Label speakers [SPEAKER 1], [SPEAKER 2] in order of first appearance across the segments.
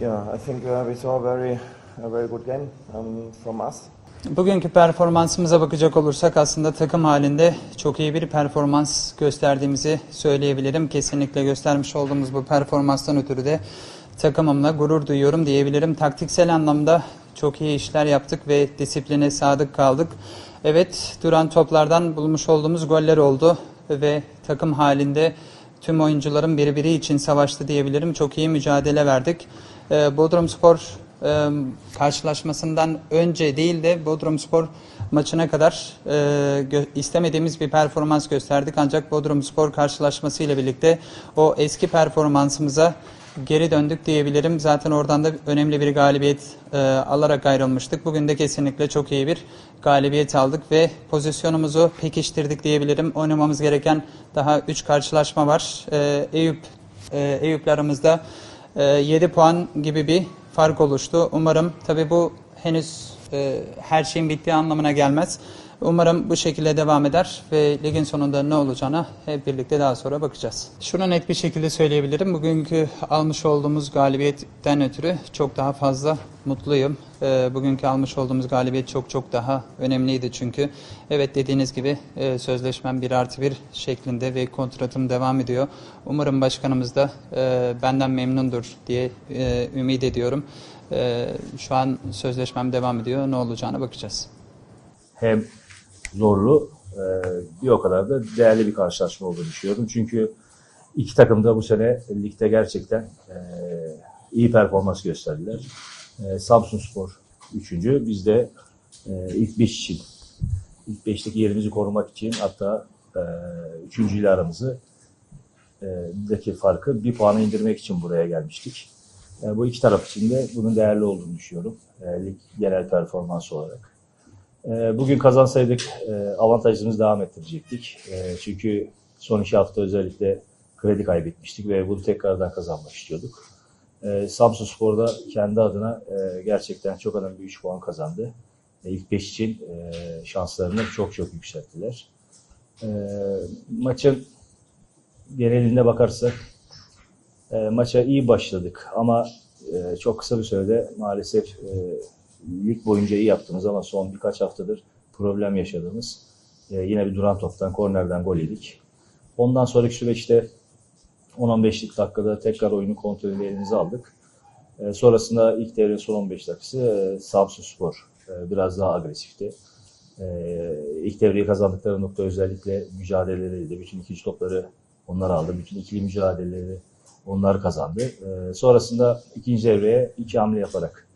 [SPEAKER 1] Yeah, I think uh, we saw a very, a very good game um, from us.
[SPEAKER 2] Bugünkü performansımıza bakacak olursak aslında takım halinde çok iyi bir performans gösterdiğimizi söyleyebilirim. Kesinlikle göstermiş olduğumuz bu performanstan ötürü de takımımla gurur duyuyorum diyebilirim. Taktiksel anlamda çok iyi işler yaptık ve disipline sadık kaldık. Evet duran toplardan bulmuş olduğumuz goller oldu ve takım halinde tüm oyuncuların birbiri için savaştı diyebilirim. Çok iyi mücadele verdik. Ee, Bodrum Spor karşılaşmasından önce değil de Bodrum Spor maçına kadar e, istemediğimiz bir performans gösterdik. Ancak Bodrum Spor karşılaşması ile birlikte o eski performansımıza geri döndük diyebilirim. Zaten oradan da önemli bir galibiyet e, alarak ayrılmıştık. Bugün de kesinlikle çok iyi bir galibiyet aldık ve pozisyonumuzu pekiştirdik diyebilirim. Oynamamız gereken daha 3 karşılaşma var. E, Eyüp e, Eyüp'le 7 puan gibi bir fark oluştu. Umarım tabi bu henüz e, her şeyin bittiği anlamına gelmez. Umarım bu şekilde devam eder ve ligin sonunda ne olacağına hep birlikte daha sonra bakacağız. Şunu net bir şekilde söyleyebilirim. Bugünkü almış olduğumuz galibiyetten ötürü çok daha fazla mutluyum. E, bugünkü almış olduğumuz galibiyet çok çok daha önemliydi çünkü. Evet dediğiniz gibi e, sözleşmem 1 artı 1 şeklinde ve kontratım devam ediyor. Umarım başkanımız da e, benden memnundur diye e, ümit ediyorum. E, şu an sözleşmem devam ediyor. Ne olacağına bakacağız.
[SPEAKER 3] hem zorlu e, bir o kadar da değerli bir karşılaşma olduğunu düşünüyorum. Çünkü iki takım da bu sene ligde gerçekten e, iyi performans gösterdiler. E, Samsun Spor üçüncü, biz de e, ilk beş için, ilk beşteki yerimizi korumak için hatta e, üçüncüyle aramızı daki farkı bir puana indirmek için buraya gelmiştik. Bu iki taraf için de bunun değerli olduğunu düşünüyorum. Lig genel performans olarak. Ee, Bugün kazansaydık e, avantajımızı devam ettirecektik. E, Çünkü son iki hafta özellikle kredi kaybetmiştik ve bunu tekrardan kazanmak istiyorduk. E, Samsun Spor'da kendi adına e, gerçekten çok önemli bir 3 puan kazandı. İlk 5 için e, şanslarını çok çok yükselttiler. Maçın genelinde bakarsak maça iyi başladık ama çok kısa bir sürede maalesef lig boyunca iyi yaptığımız ama son birkaç haftadır problem yaşadığımız e, yine bir duran toptan, kornerden gol yedik. Ondan sonraki süreçte 10-15'lik dakikada tekrar oyunu kontrolünü elimize aldık. E, sonrasında ilk devrenin son 15 dakikası e, Samsun Spor e, biraz daha agresifti. E, ilk devreyi kazandıkları nokta özellikle mücadeleleriydi. Bütün ikinci topları onlar aldı. Bütün ikili mücadeleleri onlar kazandı. E, sonrasında ikinci devreye iki hamle yaparak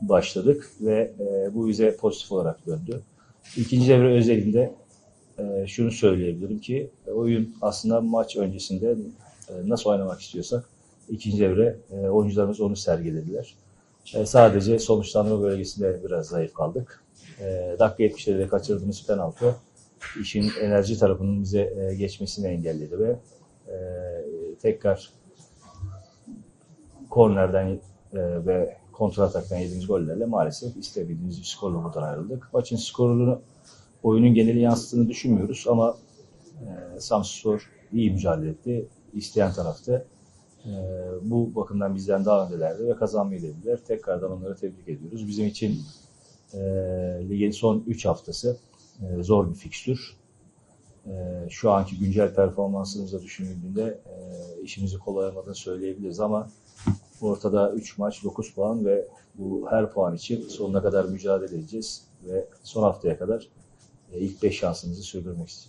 [SPEAKER 3] başladık ve e, bu bize pozitif olarak döndü. İkinci devre özelinde e, şunu söyleyebilirim ki oyun aslında maç öncesinde e, nasıl oynamak istiyorsak ikinci devre e, oyuncularımız onu sergilediler. E, sadece sonuçlanma bölgesinde biraz zayıf kaldık. E, dakika 70'te de kaçırdığımız penaltı işin enerji tarafının bize e, geçmesini engelledi ve e, tekrar kornerden e, ve kontra ataktan yediğimiz gollerle maalesef istemediğimiz bir skorla buradan ayrıldık. Maçın skorunu oyunun geneli yansıttığını düşünmüyoruz ama e, Samsunspor iyi mücadele etti. İsteyen taraftı. E, bu bakımdan bizden daha öndelerdi ve kazanmayı dediler. Tekrardan onları tebrik ediyoruz. Bizim için e, ligin son 3 haftası e, zor bir fikstür. E, şu anki güncel performansımızla düşünüldüğünde e, işimizi kolaylamadığını söyleyebiliriz ama Ortada 3 maç 9 puan ve bu her puan için sonuna kadar mücadele edeceğiz ve son haftaya kadar e, ilk 5 şansımızı sürdürmek isteyeceğiz.